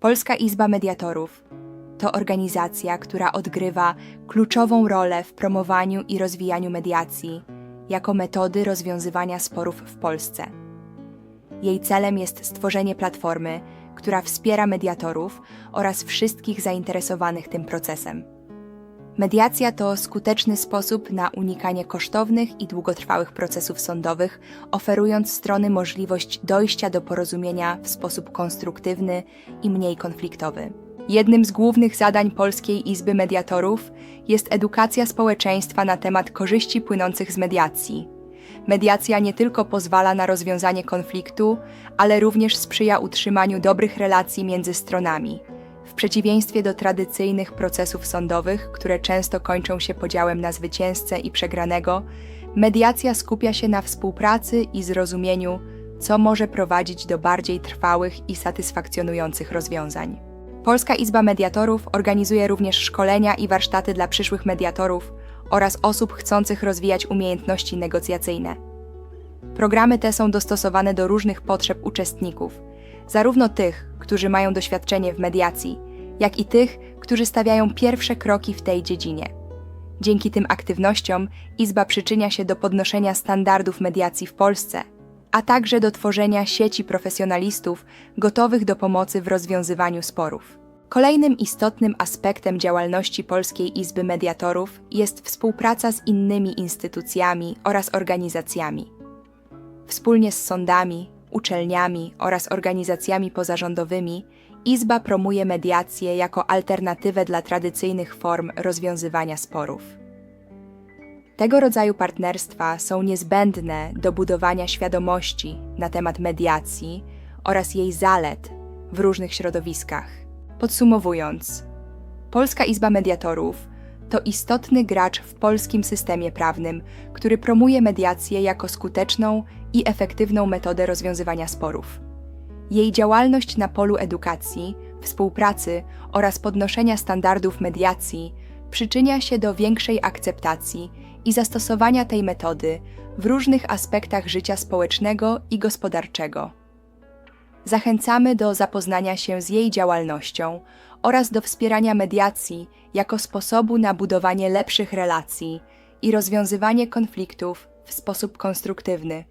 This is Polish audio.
Polska Izba Mediatorów to organizacja, która odgrywa kluczową rolę w promowaniu i rozwijaniu mediacji jako metody rozwiązywania sporów w Polsce. Jej celem jest stworzenie platformy, która wspiera mediatorów oraz wszystkich zainteresowanych tym procesem. Mediacja to skuteczny sposób na unikanie kosztownych i długotrwałych procesów sądowych, oferując strony możliwość dojścia do porozumienia w sposób konstruktywny i mniej konfliktowy. Jednym z głównych zadań Polskiej Izby Mediatorów jest edukacja społeczeństwa na temat korzyści płynących z mediacji. Mediacja nie tylko pozwala na rozwiązanie konfliktu, ale również sprzyja utrzymaniu dobrych relacji między stronami. Przeciwieństwie do tradycyjnych procesów sądowych, które często kończą się podziałem na zwycięzcę i przegranego, mediacja skupia się na współpracy i zrozumieniu, co może prowadzić do bardziej trwałych i satysfakcjonujących rozwiązań. Polska Izba Mediatorów organizuje również szkolenia i warsztaty dla przyszłych mediatorów oraz osób chcących rozwijać umiejętności negocjacyjne. Programy te są dostosowane do różnych potrzeb uczestników, zarówno tych, którzy mają doświadczenie w mediacji, jak i tych, którzy stawiają pierwsze kroki w tej dziedzinie. Dzięki tym aktywnościom Izba przyczynia się do podnoszenia standardów mediacji w Polsce, a także do tworzenia sieci profesjonalistów gotowych do pomocy w rozwiązywaniu sporów. Kolejnym istotnym aspektem działalności Polskiej Izby Mediatorów jest współpraca z innymi instytucjami oraz organizacjami. Wspólnie z sądami, uczelniami oraz organizacjami pozarządowymi, Izba promuje mediację jako alternatywę dla tradycyjnych form rozwiązywania sporów. Tego rodzaju partnerstwa są niezbędne do budowania świadomości na temat mediacji oraz jej zalet w różnych środowiskach. Podsumowując, Polska Izba Mediatorów to istotny gracz w polskim systemie prawnym, który promuje mediację jako skuteczną i efektywną metodę rozwiązywania sporów. Jej działalność na polu edukacji, współpracy oraz podnoszenia standardów mediacji przyczynia się do większej akceptacji i zastosowania tej metody w różnych aspektach życia społecznego i gospodarczego. Zachęcamy do zapoznania się z jej działalnością oraz do wspierania mediacji jako sposobu na budowanie lepszych relacji i rozwiązywanie konfliktów w sposób konstruktywny.